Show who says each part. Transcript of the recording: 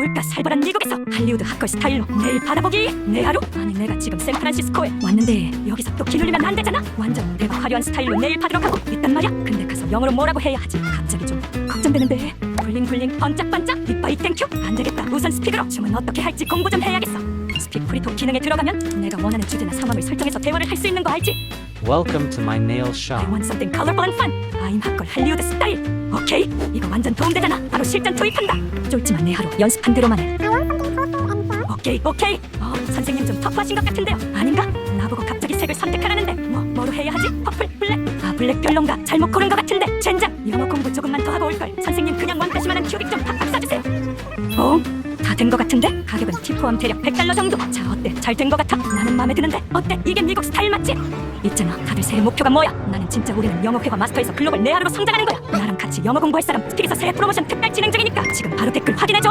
Speaker 1: 물가 살벌한 미국에서 할리우드 핫걸 스타일로 내일 받아보기. 내 하루? 아니 내가 지금 샌프란시스코에 왔는데 여기서 또 기눌리면 안 되잖아. 완전 대박 화려한 스타일로 내일 받으러 가고 있단 말이야. 근데 가서 영어로 뭐라고 해야 하지? 갑자기 좀 걱정되는데. 블링블링 번짝번짝 빅바이 땡큐. 안 되겠다. 우선 스피커로 춤은 어떻게 할지 공부 좀 해야겠어. 스픽 프리토 기능에 들어가면 내가 원하는 주제나 상황을 설정해서 대화를 할 수 있는 거 알지?
Speaker 2: Welcome to my nail
Speaker 1: I
Speaker 2: shop.
Speaker 1: want something colorful and fun. I'm 핫걸 할리우드 스타일. 오케이, 이거 완전 도움되잖아. 바로 실전 투입한다. 쫄지만 내 하루 연습한 대로만 해. 오케이, 오케이. 어, 선생님 좀 터프하신 것 같은데요. 아닌가? 나보고 갑자기 색을 선택하라는데 뭐 뭐로 해야 하지? 퍼플, 블랙. 아, 블랙 별론가? 잘못 고른 것 같은데. 젠장. 영어 공부 조금만 더 하고 올 걸. 선생님 그냥 원패시만한 큐빅 좀 팍팍 써주세요. 어? 다 된 것 같은데? 가격은 팁 포함 대략 100달러 정도. 자, 어때? 잘 된 것 같아? 나는 마음에 드는데. 어때? 이게 미국 스타일 맞지? 있잖아. 다들 새해 목표가 뭐야? 나는 진짜 올해는 영어 회화 마스터에서 글로벌 내하루로 성장하는 거야. 나랑 같이 영어 공부할 사람 스픽에서 새해 프로모션 특별 진행 중이니까 지금 바로 댓글 확인해줘.